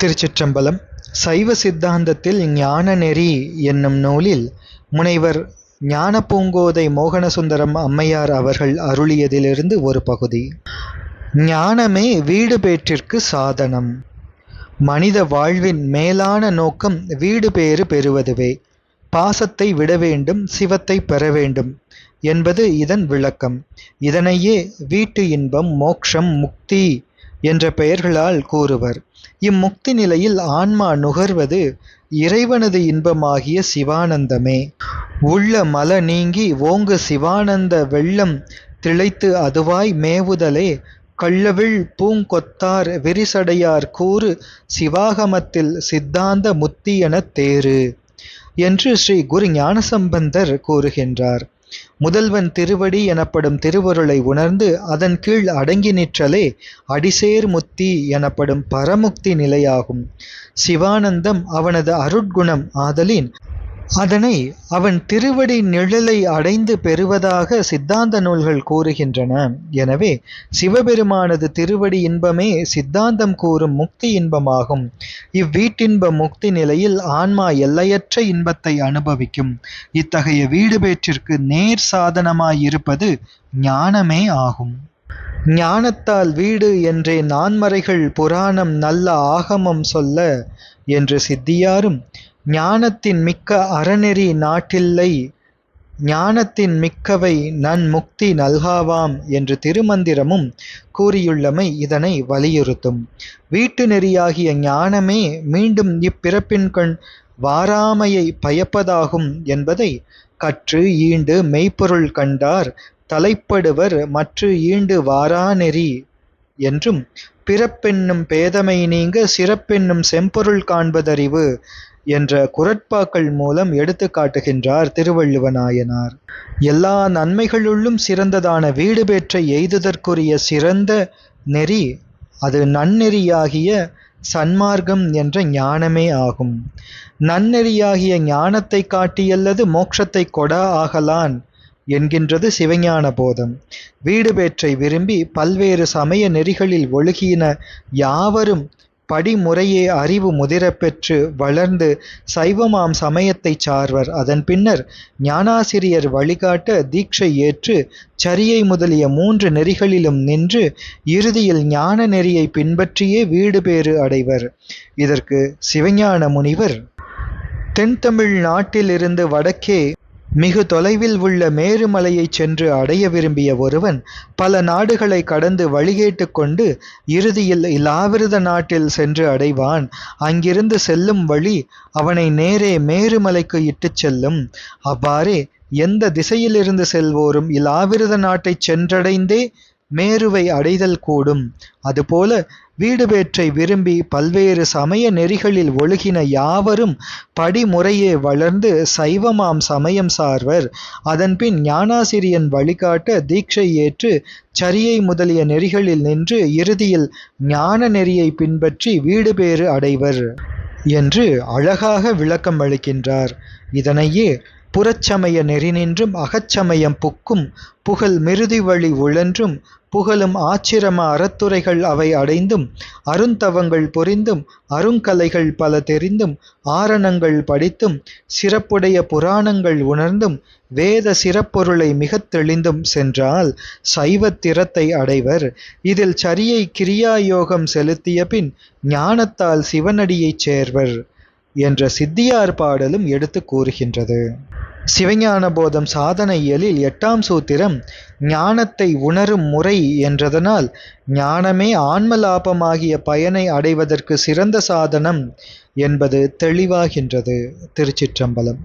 திருச்சிற்றம்பலம் சைவ சித்தாந்தத்தில் ஞான நெறி என்னும் நூலில் முனைவர் ஞானப்பூங்கோதை மோகனசுந்தரம் அம்மையார் அவர்கள் அருளியதிலிருந்து ஒரு பகுதி. ஞானமே வீடு பேற்றிற்கு சாதனம். மனித வாழ்வின் மேலான நோக்கம் வீடு பேறு பெறுவதுவே. பாசத்தை விட வேண்டும் சிவத்தை பெற வேண்டும் என்பது இதன் விளக்கம். இதனையே வீட்டு இன்பம் மோக்ஷம் முக்தி என்ற பெயர்களால் கூறுவர். இம்முக்தி நிலையில் ஆன்மா நுகர்வது இறைவனது இன்பமாகிய சிவானந்தமே. உள்ள மல நீங்கி ஓங்கு சிவானந்த வெள்ளம் திளைத்து அதுவாய் மேவுதலே கள்ளவிழ் பூங்கொத்தார் விரிசடையார் கூறு சிவாகமத்தில் சித்தாந்த முத்தி எனத் தேறு என்று ஸ்ரீ குரு ஞானசம்பந்தர் கூறுகின்றார். முதல்வன் திருவடி எனப்படும் திருவருளை உணர்ந்து அதன் கீழ் அடங்கி நிற்றலே அடிசேர் முத்தி எனப்படும் பரமுக்தி நிலையாகும். சிவானந்தம் அவனது அருட்குணம் ஆதலின் அதனை அவன் திருவடி நிழலை அடைந்து பெறுவதாக சித்தாந்த நூல்கள் கூறுகின்றன. எனவே சிவபெருமானது திருவடி இன்பமே சித்தாந்தம் கூறும் முக்தி இன்பமாகும். இவ்வீட்டின்ப முக்தி நிலையில் ஆன்மா எல்லையற்ற இன்பத்தை அனுபவிக்கும். இத்தகைய வீடு பேற்றிற்கு நேர் சாதனமாயிருப்பது ஞானமே ஆகும். ஞானத்தால் வீடு என்றே நான்மறைகள் புராணம் நல்ல ஆகமம் சொல்ல என்று சித்தியாரும் ஞானத்தின் மிக்க அறநெறி நாட்டில்லை ஞானத்தின் மிக்கவை நன்முக்தி நல்காவாம் என்று திருமந்திரமும் கூறியுள்ளமை இதனை வலியுறுத்தும். வீட்டு நெறியாகிய ஞானமே மீண்டும் இப்பிறப்பின் கண் வாராமையை பயப்பதாகும் என்பதை கற்று ஈண்டு மெய்ப்பொருள் கண்டார் தலைப்படுவர் மற்று ஈண்டு வாரா நெறி என்றும் பிறப்பென்னும் பேதமை நீங்க சிறப்பென்னும் செம்பொருள் காண்பதறிவு என்ற குரட்பாக்கள் மூலம் எடுத்து காட்டுகின்றார் திருவள்ளுவநாயனார். எல்லா நன்மைகளுள்ளும் சிறந்ததான வீடு பெற்ற எய்துதற்குரிய சிறந்த நெறி அது நன்னெறியாகிய சன்மார்க்கம் என்ற ஞானமே ஆகும். நன்னெறியாகிய ஞானத்தை காட்டியல்லது மோட்சத்தை கொடா ஆகலான் என்கின்றது சிவஞான போதம். வீடு பேற்றை விரும்பி பல்வேறு சமய நெறிகளில் ஒழுகின யாவரும் படிமுறையே அறிவு முதிரப்பெற்று வளர்ந்து சைவமாம் சமயத்தை சார்வர். அதன் பின்னர் ஞானாசிரியர் வழிகாட்ட தீட்சை ஏற்று சரியை முதலிய மூன்று நெறிகளிலும் நின்று இறுதியில் ஞான நெறியை பின்பற்றியே வீடு பேறு அடைவர். இதற்கு சிவஞான முனிவர் தென்தமிழ் நாட்டிலிருந்து வடக்கே மிகு தொலைவில் உள்ள மேருமலையைச் சென்று அடைய விரும்பிய ஒருவன் பல நாடுகளை கடந்து வழிகேட்டு கொண்டு இறுதியில் இலாவிரத நாட்டில் சென்று அடைவான். அங்கிருந்து செல்லும் வழி அவனை நேரே மேருமலைக்கு இட்டுச் செல்லும். அவ்வாறே எந்த திசையிலிருந்து செல்வோரும் இலாவிரத நாட்டை சென்றடைந்தே மேருவை அடைதல் கூடும். அதுபோல வீடுபேற்றை விரும்பி பல்வேறு சமய நெறிகளில் ஒழுகின யாவரும் படிமுறையே வளர்ந்து சைவமாம் சமயம் சார்வர். அதன்பின் ஞானாசிரியன் வழிகாட்ட தீட்சை ஏற்று சரியை முதலிய நெறிகளில் நின்று இறுதியில் ஞான நெறியை பின்பற்றி வீடு பேறு அடைவர் என்று அழகாக விளக்கம் அளிக்கின்றார். இதனையே புறச்சமய நெறி நின்றும் அகச்சமயம் புக்கும் புகழ் மிருதி வழி உழன்றும் புகழும் ஆச்சிரம அறத்துறைகள் அவை அடைந்தும் அருந்தவங்கள் புரிந்தும் அருங்கலைகள் பல தெரிந்தும் ஆரணங்கள் படித்தும் சிறப்புடைய புராணங்கள் உணர்ந்தும் வேத சிறப்பொருளை மிகத் தெளிந்தும் சென்றால் சைவத்திறத்தை அடைவர். இதில் சரியை கிரியாயோகம் செலுத்திய பின் ஞானத்தால் சிவனடியைச் சேர்வர் என்ற சித்தியார் பாடலும் எடுத்து கூறுகின்றது. சிவஞான போதம் சாதன இயலில் எட்டாம் சூத்திரம் ஞானத்தை உணரும் முறை என்றதனால் ஞானமே ஆன்மலாபமாகிய பயனை அடைவதற்கு சிறந்த சாதனம் என்பது தெளிவாகின்றது. திருச்சிற்றம்பலம்.